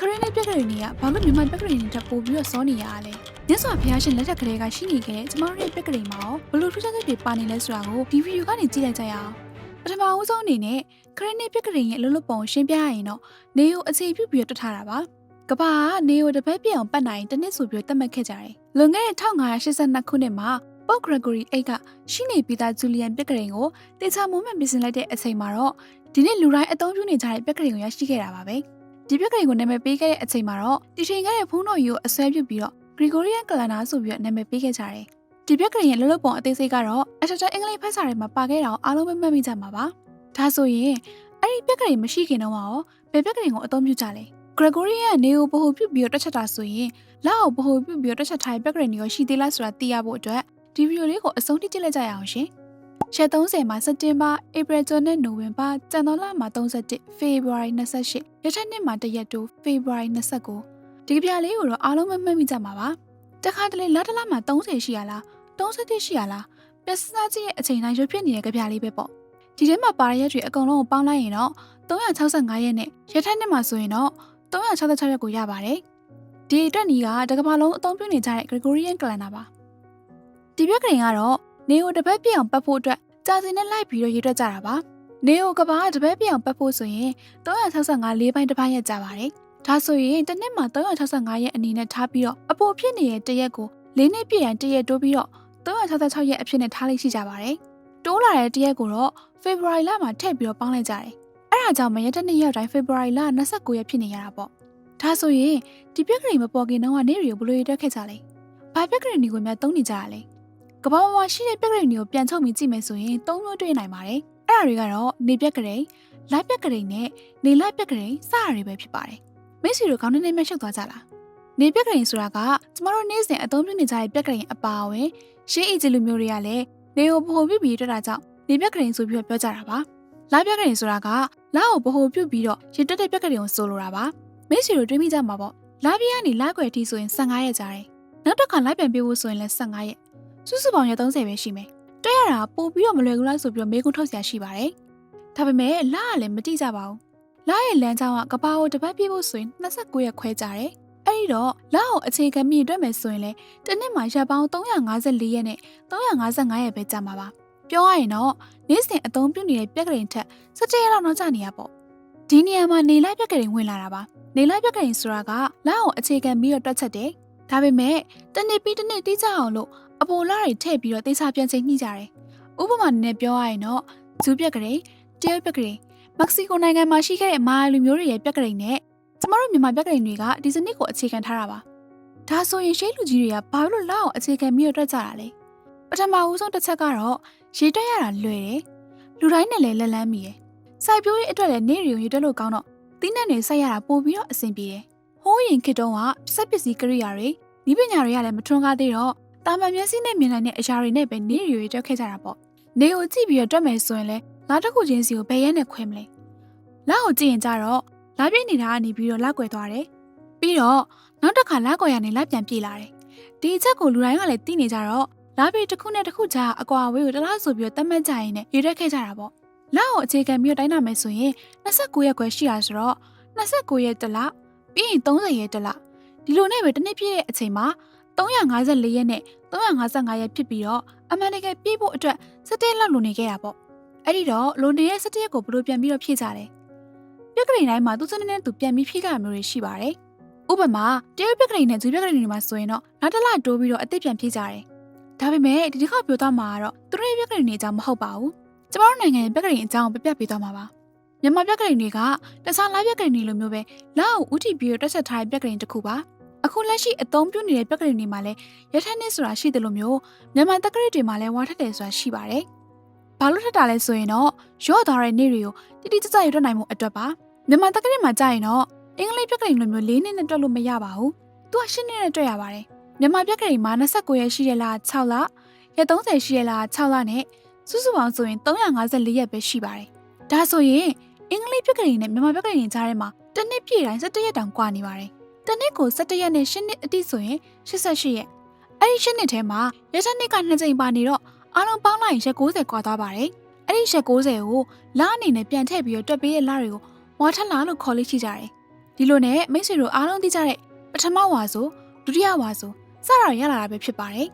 ခရင်းနဲ့ပြက်ကလေးတွေကဘာလို့မြန်မာပြက်ကလေးတွေထပ်ပို့ပြီးတော့စောနေရတာလဲမြတ်စွာဘုရားရှင်လက်ထက်ကလေးကရှိနေခဲ့တဲ့ကျမတို့ရဲ့ပြက်ကလေးမှာရောဘလို့ထူးခြားချက်တွေပါနေလဲဆိုတာကိုဒီဗီဒီယိုကနေကြည့်လိုက်ကြရအောင်ပထမအဦးဆုံးအနေနဲ့ခရင်းနဲ့ပြက်ကလေးရဲ့အလုပ်လုပ်ပုံကိုရှင်းပြရရင်တော့နေကိုအခြေပြုပြီးတော့တွတ်ထားတာပါကဘာကနေကိုတစ်ပတ်ပြည့်အောင်ပတ်နိုင်တစ်နှစ်ဆိုပြီးတော့သတ်မှတ်ခဲ့ကြတယ်လွန်ခဲ့တဲ့1582ခုနှစ်မှာပေါက်ဂရဂိုရီအိတ်ကရှိနေပြီးသားဂျူလီယန်ပြက်ကလေးကိုတေချာမုံမဲ့ပြင်ဆင်လိုက်တဲ့အချိန်မှာတော့ဒီနေ့လူတိုင်းအသုံးပြုနေကြတဲ့ပြက်ကလေးကိုရရှိခဲ့တာပါပဲ ဒီပြက်ကလေးကိုနာမည်ပေးခဲ့တဲ့အချိန်မှာတော့တီချိန်ခဲ့တဲ့ဖုန်းတော်ကြီးကိုအစွဲပြုပြီးတော့ Gregorian calendar ဆိုပြီးတော့နာမည်ပေးခဲ့ကြတယ်ဒီပြက်ကလေးရဲ့လှုပ်ပုံအသေးစိတ်ကတော့အထက်ထအင်္ဂလိပ်ဖတ်စာထဲမှာပါခဲ့တာကိုအားလုံးပဲမှတ်မိကြမှာပါဒါဆိုရင်အဲ့ဒီပြက်ကလေးမရှိခင်တော့ရောဘယ်ပြက်ကလေးကိုအသုံးပြုကြလဲ Gregorian ကနေကိုဗဟိုပြုပြီးတော့တွက်ချက်တာဆိုရင်လက်အောင်ဗဟိုပြုပြီးတော့တွက်ချက်ထားတဲ့ပြက်ကလေးတွေကိုရှိသေးလားဆိုတာသိရဖို့အတွက်ဒီဗီဒီယိုလေးကိုအဆုံးထိကြည့်လိုက်ကြရအောင်ရှင် ရက်30မှာစက်တင်ဘာ၊ဧပြီကျော်နဲ့နိုဝင်ဘာ၊ဇန်နဝါရီမှာ31ဖေဖော်ဝါရီ28ရက်ထက်နှစ်မှာတရက်တိုဖေဖော်ဝါရီ29ဒီကြပြလေးကိုတော့အားလုံးပဲမှတ်မိကြမှာပါတခါတလေလတ်တလမှာ30ရှိရလား31ရှိရလားပြဿနာကြီးရဲ့အချိန်တိုင်းရွဖြစ်နေတဲ့ကြပြလေးပဲပေါ့ဒီထဲမှာပါရရက်တွေအကုန်လုံးကိုပေါင်းလိုက်ရင်တော့365ရက်နဲ့ရက်ထက်နှစ်မှာဆိုရင်တော့366ရက်ကိုရပါတယ်ဒီအတွက်ညီကတကမ္ဘာလုံးအသုံးပြုနေကြတဲ့ Gregorian calendar ပါဒီပြက်ကလေးကတော့ နေကိုတစ်ပတ်ပြည့်အောင်ပတ်ဖို့အတွက်ကြာစင်နဲ့လိုက်ပြီးတော့ရေးတွက်ကြတာပါနေကိုကဘာတစ်ပတ်ပြည့်အောင်ပတ်ဖို့ဆိုရင်365လေးပိုင်းတစ်ပိုင်းရက်ကြပါတယ်ဒါဆိုရင်တစ်နှစ်မှာ365ရက်အနေနဲ့ထားပြီးတော့အပေါ်ဖြစ်နေတဲ့တစ်ရက်ကိုလေးနှစ်ပြည့်တိုင်းတစ်ရက်တိုးပြီးတော့366ရက်အဖြစ်နဲ့ထားလိုက်ရှိကြပါတယ်တိုးလာတဲ့တစ်ရက်ကိုတော့ February လမှာထည့်ပြီးတော့ပေါင်းလိုက်ကြတယ်အဲ့ဒါကြောင့်မရက်တစ်နှစ်ရက်တိုင်း February လ29ရက်ဖြစ်နေရတာပေါ့ဒါဆိုရင်ဒီပြက်ကလေးမပေါ်ခင်တုန်းကနေရီကိုဘယ်လိုရတက်ခဲ့ကြလဲဘာပြက်ကလေးတွေကိုများသုံးနေကြရလဲ ကဘာပေါ်မှာရှိတဲ့ပြက်ကလေးတွေကိုပြန်ချုပ်ပြီးကြည့်မယ်ဆိုရင်သုံးမျိုးတွေ့နိုင်ပါတယ်အဲ့ဒါတွေကတော့နေပြက်ကလေးလိုက်ပြက်ကလေးနဲ့နေလိုက်ပြက်ကလေးစတာတွေပဲဖြစ်ပါတယ်မိတ်ဆွေတို့ကောင်းနေနေမှရှုပ်သွားကြလားနေပြက်ကလေးဆိုတာကကျမတို့နေ့စဉ်အသုံးပြုနေကြတဲ့ပြက်ကလေးအပါအဝင်ရှေးအီဂျီလူမျိုးတွေကလည်းနေကိုပုံပြပြီးတွေ့တာကြောင့်နေပြက်ကလေးဆိုပြီးတော့ပြောကြတာပါလာပြက်ကလေးဆိုတာကလာကိုဗဟိုပြုတ်ပြီးတော့ရတက်တဲ့ပြက်ကလေးကိုဆိုလိုတာပါမိတ်ဆွေတို့တွေးမိကြမှာပေါ့လာပြကနေလာကွယ်တီဆိုရင်15ရက်ကြာတယ်နောက်တစ်ခါလိုက်ပြန်ပြေးဖို့ဆိုရင်လည်း15ရက် စုစုပေါင်းရက်30ပဲရှိမယ်တွေ့ရတာပို့ပြီးတော့မလွယ်ဘူးလားဆိုပြီးတော့မေးခွန်းထုတ်စရာရှိပါတယ်ဒါပေမဲ့လာကလည်းမတိကြပါဘူးလာရဲ့လမ်းကြောင်းကကဘာကိုတစ်ပတ်ပြေးဖို့ဆိုရင်29ရက်ခွဲကြတယ်အဲ့ဒီတော့လာကိုအခြေခံမြင့်တွက်မယ်ဆိုရင်လေတစ်နှစ်မှာရက်ပေါင်း354ရက်နဲ့355ရက်ပဲကြာမှာပါပြောရရင်တော့နေ့စဉ်အသုံးပြုနေတဲ့ပြက်ကလေးထက်17ရက်လောက်နောက်ကျနေရပေါ့ဒီနေရာမှာနေလိုက်ပြက်ကလေးဝင်လာတာပါနေလိုက်ပြက်ကလေးဆိုတာကလက်အောင်အခြေခံပြီးတော့တွက်ချက်တယ်ဒါပေမဲ့တစ်နှစ်ပြီးတစ်နှစ်တိကျအောင်လို့ အပေါ်လာတွေထည့်ပြီးတော့တေချာပြန်ချိန်ညှိကြတယ်ဥပမာနဲ့ပြောရရင်တော့ဇူးပြက်ကလေးတရုတ်ပြက်ကလေးမက္ကဆီကိုနိုင်ငံမှာရှိခဲ့တဲ့မာယာလူမျိုးတွေရဲ့ပြက်ကလေးနဲ့ကျမတို့မြန်မာပြက်ကလေးတွေကဒီစနစ်ကိုအခြေခံထားတာပါဒါဆိုရင်ရှေးလူကြီးတွေကဘာလို့လက်အောင်အခြေခံပြီးတော့တွက်ကြတာလဲပထမဦးဆုံးတစ်ချက်ကတော့ရေတွက်ရတာလွယ်တယ်လူတိုင်းနဲ့လည်းလက်လန်းမိတယ်စိုက်ပျိုးရေးအတွက်လည်းနေရီကိုရေတွက်လို့ကောင်းတော့သီးနှံတွေစိုက်ရတာပိုပြီးတော့အဆင်ပြေတယ်ဟိုးရင်ခေတ်တုန်းကစက်ပစ္စည်းကိရိယာတွေဤပညာတွေကလည်းမထွန်းကားသေးတော့ တာမန်မျက်စိနဲ့မြင်နိုင်တဲ့အရာတွေနဲ့ပဲနေရီကိုတွက်ခဲ့ကြတာပေါ့နေကိုကြည့်ပြီးတော့တွက်မယ်ဆိုရင်လည်းလာတစ်ခုချင်းစီကိုဘယ်ရဲနဲ့ခွဲမလဲလက်ကိုကြည့်ရင်ကြတော့လာပြည့်နေတာကနေပြီးတော့လက်ကွယ်သွားတယ်ပြီးတော့နောက်တစ်ခါလက်ကွယ်ရနေလက်ပြန်ပြေးလာတယ်ဒီအချက်ကိုလူတိုင်းကလည်းသိနေကြတော့လာပြည့်တစ်ခုနဲ့တစ်ခုကြားအကွာအဝေးကိုတလားဆိုပြီးတော့တတ်မှတ်ကြရင်လည်းရွေးရက်ခဲ့ကြတာပေါ့လက်ကိုအခြေခံပြီးတော့တိုင်းနာမယ်ဆိုရင်29ရက်ခွဲရှိတာဆိုတော့29ရက်တစ်လပြီးရင်30ရက်တစ်လဒီလိုနဲ့ပဲတစ်နှစ်ပြည့်တဲ့အချိန်မှာ 354ရက်နဲ့355ရက်ဖြစ်ပြီးတော့အမှန်တကယ်ပြည့်ဖို့အတွက်17လောက်လိုနေခဲ့တာပေါ့အဲ့ဒီတော့လိုနေတဲ့17ရက်ကိုဘယ်လိုပြန်ပြီးတော့ဖြည့်ကြလဲပြက်ကလေးတိုင်းမှာသူစနစ်နဲ့သူပြန်ပြီးဖြည့်ကြရမျိုးတွေရှိပါတယ်ဥပမာတရုတ်ပြက်ကလေးနဲ့ဂျူပြက်ကလေးတွေမှာဆိုရင်တော့နောက်တစ်လတိုးပြီးတော့အသစ်ပြန်ဖြည့်ကြတယ်ဒါပေမဲ့ဒီတစ်ခါပြောသွားမှာကတော့သူတို့ရဲ့ပြက်ကလေးတွေအကြောင်းမဟုတ်ပါဘူးကျမတို့နိုင်ငံရဲ့ပြက်ကလေးအကြောင်းကိုပြပြပေးသွားမှာပါမြန်မာပြက်ကလေးတွေကတခြားလားပြက်ကလေးတွေလိုမျိုးပဲလောက်ဦးတီပြီးတော့တက်ဆက်ထားတဲ့ပြက်ကလေးတစ်ခုပါ အခုလက်ရှိအသုံးပြုနေတဲ့ပြက်ကလေးတွေမှာလည်းရထက်နစ်ဆိုတာရှိတယ်လို့မျိုးမြန်မာတက်ကလေးတွေမှာလည်းဝါထက်တယ်ဆိုတာရှိပါတယ်။ဘာလို့ထက်တာလဲဆိုရင်တော့ရော့သွားတဲ့နေ့တွေကိုတိတိကျကျရွတ်နိုင်မှုအတွက်ပါမြန်မာတက်ကလေးမှာကြာရင်တော့အင်္ဂလိပ်ပြက်ကလေးလိုမျိုး၄နှစ်နဲ့တွက်လို့မရပါဘူး။သူက၈နှစ်နဲ့တွက်ရပါတယ်။မြန်မာပြက်ကလေးမှာ29ရက်ရှိရလား6လရက်30ရှိရလား6လနဲ့စုစုပေါင်းဆိုရင်354ရက်ပဲရှိပါတယ်။ဒါဆိုရင်အင်္ဂလိပ်ပြက်ကလေးနဲ့မြန်မာပြက်ကလေးကြားထဲမှာတစ်နှစ်ပြည့်တိုင်း17ရက်တောင်ကွာနေပါတယ်။ တစ်နှစ်ကို17ရက်နဲ့10နှစ်အတိဆိုရင်88ရက်။အဲ့ဒီ10နှစ်ထဲမှာရက်တစ်နှစ်က2ကြိမ်ပါနေတော့အားလုံးပေါင်းလိုက်ရင်ရက်90ကွာသွားပါတယ်။အဲ့ဒီရက်90ကိုလအနေနဲ့ပြန်ထည့်ပြီးတော့တွက်ပေးတဲ့လတွေကိုဝါထက်လာလို့ခေါ်လို့ရှိကြတယ်။ဒီလိုနဲ့မိတ်ဆွေတို့အားလုံးသိကြတဲ့ပထမဝါဆိုဒုတိယဝါဆိုစတာရလာတာပဲဖြစ်ပါတယ်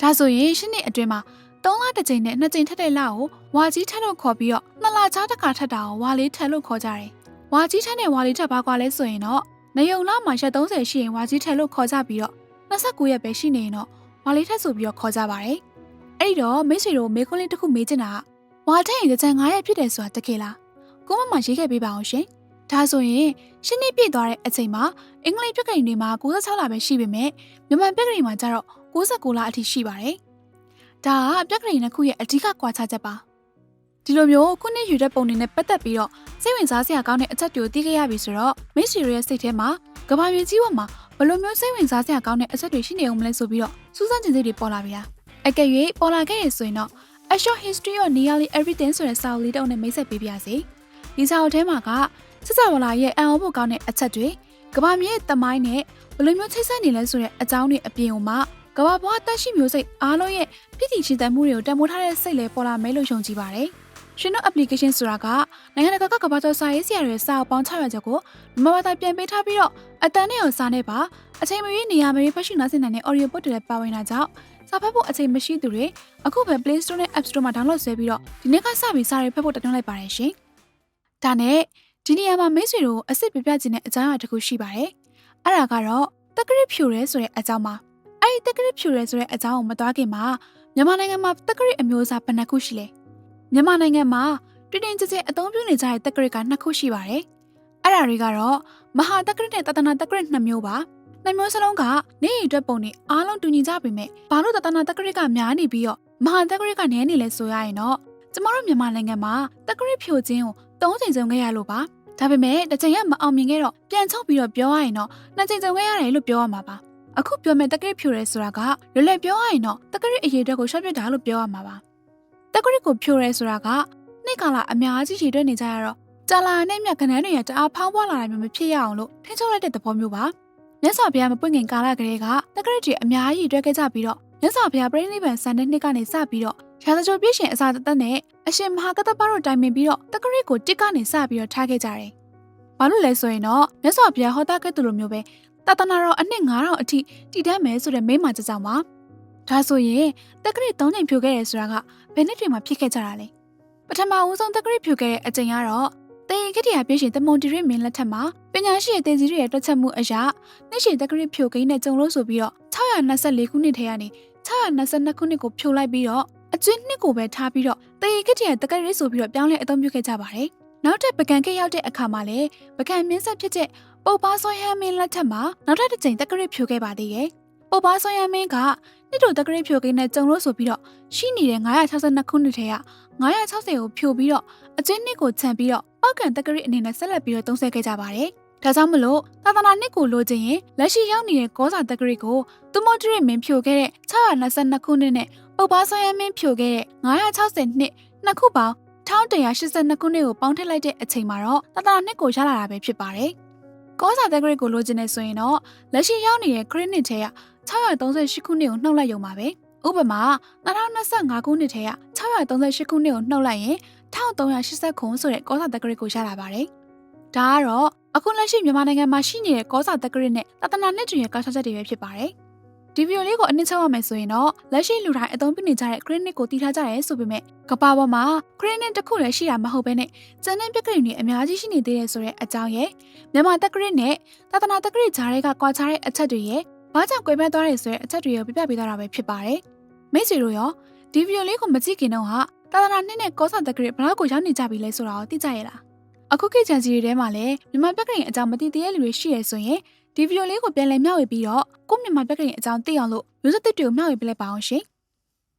ဒါဆိုရင်ရှင်းနှစ်အတွင်းမှာ3လတစ်ကြိမ်နဲ့2ကြိမ်ထက်တဲ့လကိုဝါကြီးထက်လို့ခေါ်ပြီးတော့2လချားတစ်ခါထက်တာကိုဝါလေးထက်လို့ခေါ်ကြတယ်ဝါကြီးထက်နဲ့ဝါလေးထက်ဘာကွာလဲဆိုရင်တော့ နေုံလာမှာရက်30ရှိရင်ဝါကြီးထက်လို့ခေါ်ကြပြီးတော့29ရက်ပဲရှိနေရင်တော့ဝါလေးထက်ဆိုပြီးတော့ခေါ်ကြပါတယ်အဲ့ဒီတော့မိတ်ဆွေတို့မေခွန်းလေးတစ်ခုမေးချင်တာကဝါထက်ရင်တစ်ကြိမ်9ရက်ဖြစ်တယ်ဆိုတာတကယ်လားကိုမမရေးခဲ့ပေးပါအောင်ရှင်ဒါဆိုရင်ရှင်းနေပြည့်သွားတဲ့အချိန်မှာအင်္ဂလိပ်ပြက်ကလေးတွေမှာ96လပဲရှိပေမဲ့မြန်မာပြက်ကလေးမှာကျတော့69လအထိရှိပါတယ်ဒါကပြက်ကလေးနှစ်ခုရဲ့အဓိကကွာခြားချက်ပါ ဒီလိုမျိုးခုနှစ်ယူတဲ့ပုံတွေနဲ့ပတ်သက်ပြီးတော့စိတ်ဝင်စားစရာကောင်းတဲ့အချက်တွေကိုသိခဲ့ရပြီဆိုတော့မိတ်ဆွေတွေရဲ့စိတ်ထဲမှာကဘာမြေကြီးဝတ်မှာဘယ်လိုမျိုးစိတ်ဝင်စားစရာကောင်းတဲ့အချက်တွေရှိနေအောင်မလဲဆိုပြီးတော့စူးစမ်းခြင်းစိတ်တွေပေါ်လာပြီလားအကယ်၍ပေါ်လာခဲ့ရဆိုရင်တော့ A Short History of Nearly Everything ဆိုတဲ့စာအုပ်လေးတစ်အုပ်နဲ့မိတ်ဆက်ပေးပါရစေဒီစာအုပ်ထဲမှာကစစ်စာဝလာရဲ့အံ့ဩဖို့ကောင်းတဲ့အချက်တွေကဘာမြေရဲ့တမိုင်းနဲ့ဘယ်လိုမျိုးချိတ်ဆက်နေလဲဆိုတဲ့အကြောင်းတွေအပြင်ကိုမှကဘာဘွားတက်ရှိမျိုးစိတ်အားလုံးရဲ့ပြည်တည်ရှင်သန်မှုတွေကိုတံမိုးထားတဲ့စိတ်လေးပေါ်လာမယ်လို့ယုံကြည်ပါတယ်။ ရှင်တို့ application ဆိုတာကနိုင်ငံတကာကကဘာကျော်စာရေးဆရာတွေစာအုပ်ပေါင်း600ကျော်ကိုမြန်မာဘာသာပြန်ပေးထားပြီးတော့အတန်နဲ့အောင်စာနဲ့ပါအချိန်မရွေးနေရာမရွေးဖတ်ရှုနားဆင်နိုင်တဲ့ audio book တွေလည်းပါဝင်တာကြောင့်စာဖတ်ဖို့အချိန်မရှိသူတွေအခုပဲ Play Store နဲ့ App Store မှာ download ဆွဲပြီးတော့ဒီနေ့ကစပြီးစာတွေဖတ်ဖို့တက်တွန်းလိုက်ပါတယ်ရှင်။ဒါနဲ့ဒီနေရာမှာမိတ်ဆွေတို့အစ်စ်ပြပြခြင်းတဲ့အကြောင်းအရာတစ်ခုရှိပါတယ်။အဲ့ဒါကတော့တက္ကရဖြူရဲဆိုတဲ့အကြောင်းပါ။အဲ့ဒီတက္ကရဖြူရဲဆိုတဲ့အကြောင်းကိုမသွားခင်မှာမြန်မာနိုင်ငံမှာတက္ကရအမျိုးအစားဘယ်နှခုရှိလဲ။ မြန်မာနိုင်ငံမှာတွင်တွင်ကြဲကြဲအသုံးပြုနေကြတဲ့တက္ကရကနှစ်ခုရှိပါတယ်။အဲ့ဒါတွေကတော့မဟာတက္ကရနဲ့တသနာတက္ကရနှစ်မျိုးပါ။နှစ်မျိုးစလုံးကနေရအတွက်ပုံနေအားလုံးတူညီကြပေမဲ့ဘာလို့တသနာတက္ကရကများနေပြီးတော့မဟာတက္ကရကနည်းနေလဲဆိုရရင်တော့ကျမတို့မြန်မာနိုင်ငံမှာတက္ကရဖြိုခြင်းကိုသုံးချိန်စုံခဲ့ရလို့ပါဒါပေမဲ့တစ်ချိန်ကမအောင်မြင်ခဲ့တော့ပြန်ချုပ်ပြီးတော့ပြောရရင်တော့နှစ်ချိန်စုံခဲ့ရတယ်လို့ပြောရမှာပါအခုပြောမဲ့တက္ကရဖြိုရဲဆိုတာကလွယ်လွယ်ပြောရရင်တော့တက္ကရအရေးအတွက်ကိုရှော့ပြတာလို့ပြောရမှာပါ တက္ကရကိုဖြိုရဲဆိုတာကနှစ်ကာလအများကြီးရည်တွက်နေကြရတော့ကြာလာတဲ့မြတ်ခဏန်းတွေရတအားဖောင်းပွားလာတာမျိုးမဖြစ်ရအောင်လို့ထင်းချုပ်လိုက်တဲ့သဘောမျိုးပါမြတ်စွာဘုရားမပွင့်ခင်ကာလကလေးကတက္ကရကြီးအများကြီးတွက်ခဲ့ကြပြီးတော့မြတ်စွာဘုရားပြိဋိဘံစံတဲ့နှစ်ကနေစပြီးတော့ရာဇဂိုပြည့်ရှင်အစာတသက်နဲ့အရှင်မဟာကတ္တပတို့တိုင်ပင်ပြီးတော့တက္ကရကိုတစ်ကနေစပြီးတော့ထားခဲ့ကြတယ်။ဘာလို့လဲဆိုရင်တော့မြတ်စွာဘုရားဟောတာခဲ့သူလိုမျိုးပဲတသနာတော်အနှစ်9000အထိတည်တတ်မယ်ဆိုတဲ့မိမကြကြောင်ပါ။ ဒါဆိုရင်တက္ကရ၃ချိန်ဖြိုခဲ့ရဲဆိုတာကဘယ်နှစ်တွေမှာဖြစ်ခဲ့ကြတာလဲ။ပထမဦးဆုံးတက္ကရဖြိုခဲ့တဲ့အချိန်ကတော့တေရင်ခတိယာပြည့်ရှင်တမွန်တီရစ်မင်းလက်ထက်မှာပညာရှိရဲ့တင်စီရဲ့တွက်ချက်မှုအရာနှစ်ရှည်တက္ကရဖြိုကိန်းနဲ့ကြုံလို့ဆိုပြီးတော့624ခုနှစ်ထဲကနေ622ခုနှစ်ကိုဖြိုလိုက်ပြီးတော့အကျွင်းနှစ်ကိုပဲထားပြီးတော့တေရီကတိရတက္ကရဆိုပြီးတော့ပြောင်းလဲအသုံးပြုခဲ့ကြပါတယ်။နောက်ထပ်ပကံကိတ်ရောက်တဲ့အခါမှာလည်းပကံမင်းဆက်ဖြစ်တဲ့ပုပ်ပါဆွမ်းဟမ်းမင်းလက်ထက်မှာနောက်ထပ်တစ်ကြိမ်တက္ကရဖြိုခဲ့ပါသေးရဲ့။ပုပ်ပါဆွမ်းဟမ်းမင်းက နှစ်တို့တက္ကရဖြိုကိန်းနဲ့ကြုံလို့ဆိုပြီးတော့ရှိနေတဲ့962ခုနှစ်ထဲက960ကိုဖြိုပြီးတော့အကျွင်းနှစ်ကိုခြံပြီးတော့ပောက်ကံတက္ကရအနေနဲ့ဆက်လက်ပြီးတော့သုံးဆခဲ့ကြပါတယ်။ဒါကြောင့်မလို့သာသနာနှစ်ကိုလိုချင်ရင်လက်ရှိရောက်နေတဲ့ကောစာတက္ကရကိုသူမောတရမင်းဖြိုခဲ့တဲ့622ခုနှစ်နဲ့ပုပ်ပါဆွမ်းရမင်းဖြိုခဲ့တဲ့960နှစ်နှစ်ခုပေါင်း1182ခုနှစ်ကိုပေါင်းထည့်လိုက်တဲ့အချိန်မှာတော့သာသနာနှစ်ကိုရလာတာပဲဖြစ်ပါတယ်။ကောစာတက္ကရကိုလိုချင်နေဆိုရင်တော့လက်ရှိရောက်နေတဲ့ခရစ်နှစ်ထဲက 638ခုနှစ်ကိုနှုတ်လိုက်ရုံပါပဲ။ဥပမာ2025ခုနှစ်ထဲက638ခုနှစ်ကိုနှုတ်လိုက်ရင်1380ခုဆိုတဲ့ကောစာတက္ကရကိုရလာပါတယ်။ဒါကတော့အခုလက်ရှိမြန်မာနိုင်ငံမှာရှိနေတဲ့ကောစာတက္ကရနဲ့တသနာနှစ်တွင်ရဲ့ကောက်ချက်တွေပဲဖြစ်ပါတယ်။ဒီဗီဒီယိုလေးကိုအနှစ်ချုပ်ရမယ်ဆိုရင်တော့လက်ရှိလူတိုင်းအသုံးပြုနေကြတဲ့ clinic ကိုတည်ထားကြရဲဆိုပေမဲ့ကဘာပေါ်မှာ clinic တစ်ခုလည်းရှိတာမဟုတ်ဘဲနဲ့ကျန်တဲ့ပြက်ကလေးတွေအများကြီးရှိနေသေးတယ်ဆိုတဲ့အကြောင်းရဲ့မြန်မာတက္ကရနဲ့တသနာတက္ကရဂျားတွေကကွာခြားတဲ့အချက်တွေရဲ့ ဘာကြောင့်ကွဲပြားသွားတယ်ဆိုတဲ့အချက်တွေကိုပြပြပေးသွားတာပဲဖြစ်ပါတယ်။မိတ်ဆွေတို့ရောဒီဗီဒီယိုလေးကိုမကြည့်ခင်တော့ဟာတသနာနှစ်နဲ့ကောစာတက္ကရဘလောက်ကိုရောက်နေကြပြီလဲဆိုတာကိုသိကြရဲ့လား။အခုခေတ်ချန်စီတွေထဲမှာလည်းမြန်မာပြက်ကလေးအကြောင်းမသိသေးတဲ့လူတွေရှိရဆိုရင်ဒီဗီဒီယိုလေးကိုပြန်လည်မျှဝေပြီးတော့ကိုမြန်မာပြက်ကလေးအကြောင်းသိအောင်လို့မျိုးဆက်သစ်တွေကိုမျှဝေပေးလိုက်ပါအောင်ရှင်